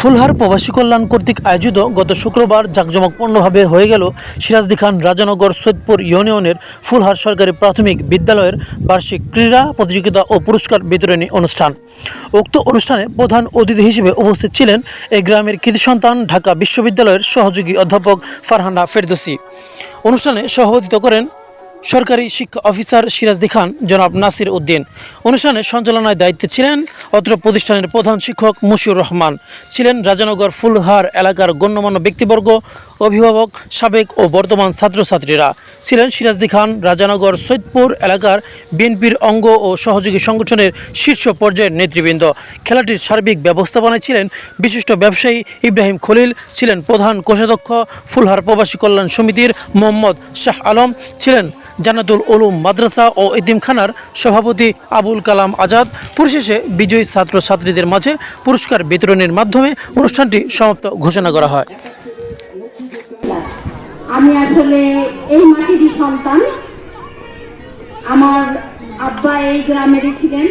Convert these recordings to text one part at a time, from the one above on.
ফুলহার প্রবাসী কল্যাণ কর্তৃক আয়োজিত গত শুক্রবার জাঁকজমকপূর্ণভাবে হয়ে গেল সিরাজদি খান রাজানগর সৈদপুর ইউনিয়নের ফুলহার সরকারি প্রাথমিক বিদ্যালয়ের বার্ষিক ক্রীড়া প্রতিযোগিতা ও পুরস্কার বিতরণী অনুষ্ঠান। উক্ত অনুষ্ঠানে প্রধান অতিথি হিসেবে উপস্থিত ছিলেন এই গ্রামের কৃতি সন্তান ঢাকা বিশ্ববিদ্যালয়ের সহযোগী অধ্যাপক ফারহানা ফেরদৌসি। অনুষ্ঠানে সভাপতিত্ব করেন সরকারি শিক্ষা অফিসার সিরাজদি খান জনাব নাসির উদ্দিন। অনুষ্ঠানে সঞ্চালনায় দায়িত্বে ছিলেন অত্র প্রতিষ্ঠানের প্রধান শিক্ষক মুশিউর রহমান ছিলেন রাজানগর ফুলহার এলাকার গণ্যমান্য ব্যক্তিবর্গ, অভিভাবক, সাবেক ও বর্তমান ছাত্রছাত্রীরা। ছিলেন সিরাজদি খান, রাজানগর সৈদপুর এলাকার বিএনপির অঙ্গ ও সহযোগী সংগঠনের শীর্ষ পর্যায়ের নেতৃবৃন্দ। খেলাটির সার্বিক ব্যবস্থাপনায় ছিলেন বিশিষ্ট ব্যবসায়ী ইব্রাহিম খলিল, ছিলেন প্রধান কোষাধ্যক্ষ ফুলহার প্রবাসী কল্যাণ সমিতির মোহাম্মদ শাহ আলম, ছিলেন জান্নাতুল উলুম মাদ্রাসা ও এতিমখানার সভাপতি আবুল কালাম আজাদ। পরিশেষে বিজয়ী ছাত্রছাত্রীদের মাঝে পুরস্কার বিতরণের মাধ্যমে অনুষ্ঠানটি সমাপ্ত ঘোষণা করা হয়। আমি আসলে এই মাটিরই সন্তান। আমার আব্বা এই গ্রামেরই ছিলেন,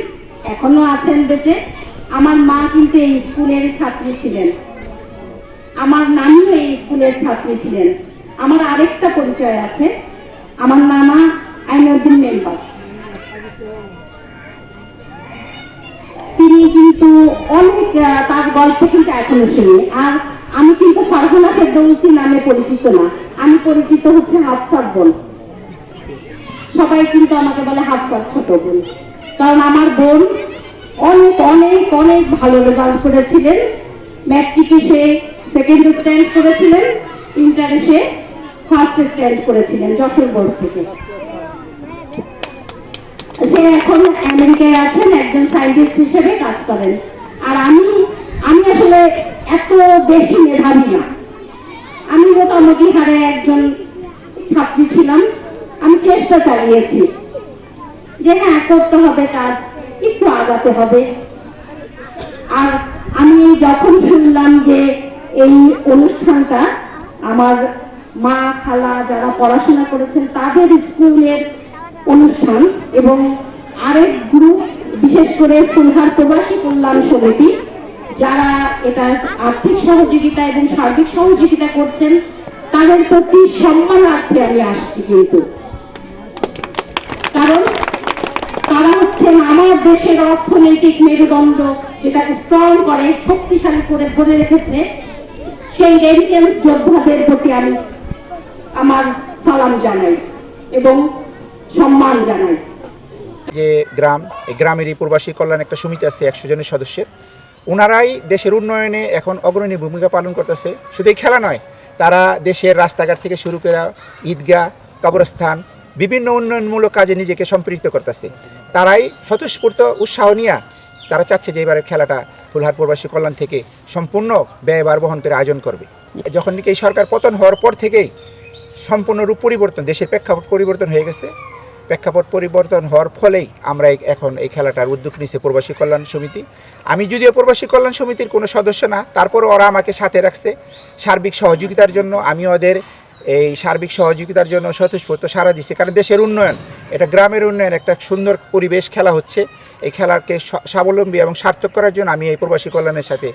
এখনও আছেন বেঁচে। আমার মা কিন্তু এই স্কুলের ছাত্রী ছিলেন। আমার নানিও এই স্কুলের ছাত্রী ছিলেন। আমার আরেকটা পরিচয় আছে। আমার নানা আইনুদ্দিন মেম্বার। কিন্তু অনেক তার গল্প কিন্তু এখনও শুনি। আর আমি কিন্তু ফারহানা ফেরদৌসি নামে পরিচিত না। আমি পরিচিত হচ্ছে হাফসার বোন। সবাই কিন্তু আমাকে বলে হাফসার ছোট বোন। কারণ আমার বোন অনেক অনেক অনেক ভালো রেজাল্ট করেছিলেন। ম্যাট্রিকে সে সেকেন্ড স্ট্যান্ড করেছিলেন। ইন্টারে সে ফার্স্ট স্ট্যান্ড করেছিলেন, যশোর বোর্ড থেকে। সে এখন আমেরিকায় আছেন একজন সায়েন্টিস্ট হিসেবে কাজ করেন। আর আমি আমি আসলে এত বেশি মেধাবী না। আমি মোটামুটি হারে একজন ছাত্রী ছিলাম। আমি চেষ্টা চালিয়েছি যে হ্যাঁ করতে হবে কাজ, একটু আগাতে হবে। আর আমি যখন শুনলাম যে এই অনুষ্ঠানটা, আমার মা খালা যারা পড়াশোনা করেছেন, তাদের স্কুলের অনুষ্ঠান এবং আরেক গ্রুপ বিশেষ করে ফুলহার প্রবাসী কল্যাণ সমিতি, যারা এটা আর্থিক সহযোগিতা এবং সার্বিক সহযোগিতা করছেন, তাদের প্রতি সম্মানার্থে আমি আসছি কিন্তু। কারণ তারা হচ্ছেন আমার দেশের অর্থনৈতিক মেরুদণ্ড, যেটা স্ট্রং করে, শক্তিশালী করে ধরে রেখেছে, সেই রেমিটেন্স যোদ্ধাদের প্রতি আমি আমার সালাম জানাই এবং সম্মান জানাই। যে গ্রাম, এই গ্রামেরই প্রবাসী কল্যাণ একটা সমিতি আছে একশো জনের সদস্যের। ওনারাই দেশের উন্নয়নে এখন অগ্রণী ভূমিকা পালন করতেছে। শুধু এই খেলা নয়, তারা দেশের রাস্তাঘাট থেকে শুরু করে ঈদগাহ, কবরস্থান, বিভিন্ন উন্নয়নমূলক কাজে নিজেকে সম্পৃক্ত করতেছে। তারাই স্বতঃস্ফূর্ত উৎসাহ নিয়ে তারা চাচ্ছে যে এবারের খেলাটা ফুলহার প্রবাসী কল্যাণ থেকে সম্পূর্ণ ব্যয়ভার বহন করে আয়োজন করবে। যখন নাকি এই সরকার পতন হওয়ার পর থেকেই সম্পূর্ণরূপ পরিবর্তন, দেশের প্রেক্ষাপট পরিবর্তন হয়ে গেছে। প্রেক্ষাপট পরিবর্তন হওয়ার ফলেই আমরা এখন এই খেলাটার উদ্যোগ নিয়েছে প্রবাসী কল্যাণ সমিতি। আমি যদিও প্রবাসী কল্যাণ সমিতির কোনো সদস্য না, তারপরও ওরা আমাকে সাথে রাখছে সার্বিক সহযোগিতার জন্য। আমি ওদের এই সার্বিক সহযোগিতার জন্য স্বতঃস্ফূর্ত সারা দিছে কারণ দেশের উন্নয়ন, এটা গ্রামের উন্নয়ন, একটা সুন্দর পরিবেশ খেলা হচ্ছে। এই খেলাকে স্বাবলম্বী এবং সার্থক করার জন্য আমি এই প্রবাসী কল্যাণের সাথে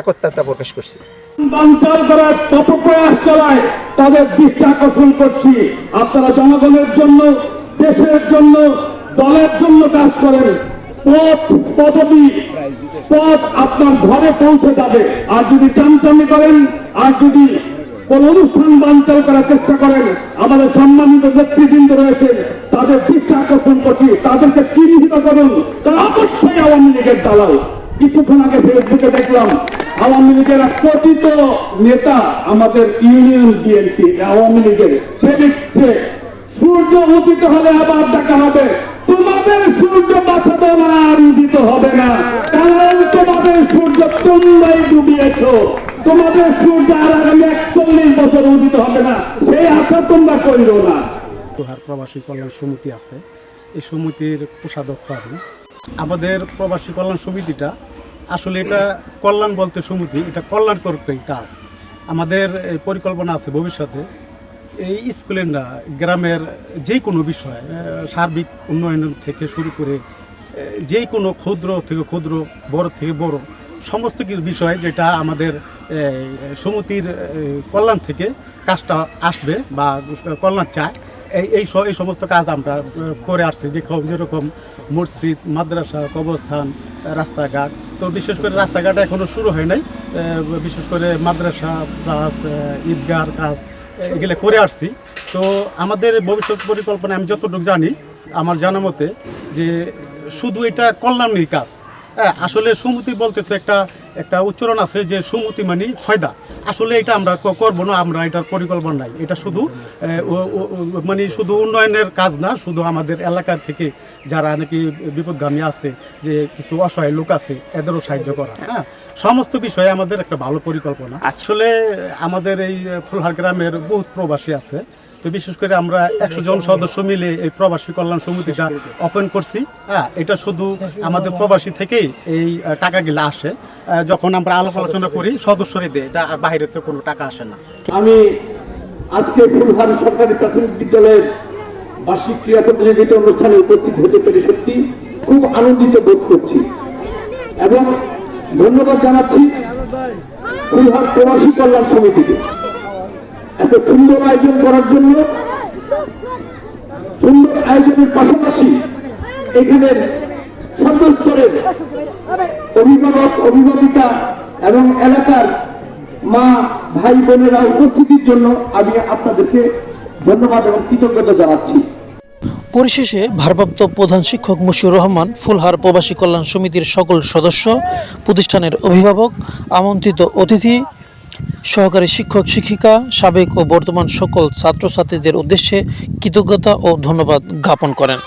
একত্রতা প্রকাশ করছি। তাদের করছি। আপনারা জনগণের জন্য দেশের জন্য, দলের জন্য কাজ করেন। পথ পদবি পথ আপনার ঘরে পৌঁছে যাবে। আর যদি চামচামি করেন, আর যদি কোন অনুষ্ঠান বাঞ্চাল করার চেষ্টা করেন, আমাদের সম্মানিত নেতৃবৃন্দ রয়েছে তাদের দৃষ্টি আকর্ষণ করছি, তাদেরকে চিহ্নিত করুন। তারা অবশ্যই আওয়ামী লীগের দালাল। কিছুক্ষণ আগে ফেসবুকে দেখলাম, আওয়ামী লীগের এক কথিত নেতা আমাদের ইউনিয়ন বিএনপি, আওয়ামী লীগের সে লিখছে সূর্য উদিত হলে আবার দেখা হবে। তোমাদের সূর্য বাঁচাতে আর উদিত হবে না। কারণ তোমাদের সূর্য তোমরাই ডুবিয়েছ। তোমাদের সূর্য আর আগামী একচল্লিশ বছর উদিত হবে না। সেই আশা তোমরা করিও না। জোহার প্রবাসী কল্যাণ সমিতি আছে। এই সমিতির কোষাধ্যক্ষ আমি। আমাদের প্রবাসী কল্যাণ সমিতিটা আসলে এটা কল্যাণ বলতে সমিতি, এটা কল্যাণ করতে কাজ। আমাদের পরিকল্পনা আছে ভবিষ্যতে। এই স্কুলের গ্রামের যে কোনো বিষয় সার্বিক উন্নয়ন থেকে শুরু করে যে কোনো ক্ষুদ্র থেকে ক্ষুদ্র, বড় থেকে বড়, সমস্ত কিছু বিষয় যেটা আমাদের সমিতির কল্যাণ থেকে কাজটা আসবে বা কল্যাণ চায়, এই এই এই সমস্ত কাজ আমরা করে আসছি যে যেরকম মসজিদ, মাদ্রাসা, কবরস্থান, রাস্তাঘাট, তো বিশেষ করে রাস্তাঘাট এখনও শুরু হয় নাই বিশেষ করে মাদ্রাসা, প্লাস ঈদগার কাজ এগুলো করে আসছি। তো আমাদের ভবিষ্যৎ পরিকল্পনা, আমি যতটুকু জানি, আমার জানা মতে যে শুধু এটা কল্যাণের কাজ। হ্যাঁ আসলে সুমতি বলতে তো একটা একটা উচ্চারণ আছে যে সুমতি মানে ফয়দা। আসলে এটা আমরা করব না, আমরা এটার পরিকল্পনা নাই। এটা শুধু মানে শুধু উন্নয়নের কাজ না, শুধু আমাদের এলাকা থেকে যারা নাকি বিপদগামী আছে, যে কিছু অসহায় লোক আছে, এদেরও সাহায্য করা। হ্যাঁ সমস্ত বিষয়ে আমাদের একটা ভালো পরিকল্পনা। আসলে আমাদের এই ফুলহার গ্রামের বহুত প্রবাসী আছে। তো বিশেষ করে আমরা একশো জন সদস্য মিলে এই প্রবাসী কল্যাণ সমিতিটা ওপেন করছি। হ্যাঁ এটা শুধু আমাদের প্রবাসী থেকেই এই টাকাগুলো আসে। যখন আমরা আলাপ আলোচনা করি সদস্যরই দেয়। এটা আর বাইরে তো কোনো টাকা আসে না। আমি আজকে ফুলহার সরকারি প্রাথমিক বিদ্যালয়ের বার্ষিক ক্রীড়া প্রতিযোগিতা অনুষ্ঠানে উপস্থিত হতে পেরে সত্যি খুব আনন্দিত বোধ করছি। এবং ধন্যবাদ জানাচ্ছি ফুলহার প্রবাসী কল্যাণ সমিতিকে। এত সুন্দর আয়োজন করার জন্য, সুন্দর আয়োজনের পাশাপাশি এখানের সর্বস্তরের অভিভাবক, অভিভাবিকা এবং এলাকার মা, ভাই, বোনেরা উপস্থিতির জন্য আমি আপনাদেরকে ধন্যবাদ এবং কৃতজ্ঞতা জানাচ্ছি। পরিশেষে ভারপ্রাপ্ত প্রধান শিক্ষক মুশিউর রহমান ফুলহার প্রবাসী কল্যাণ সমিতির সকল সদস্য, প্রতিষ্ঠানের অভিভাবক, আমন্ত্রিত অতিথি, সহকারী শিক্ষক, শিক্ষিকা, সাবেক ও বর্তমান সকল ছাত্রছাত্রীদের উদ্দেশ্যে কৃতজ্ঞতা ও ধন্যবাদ জ্ঞাপন করেন।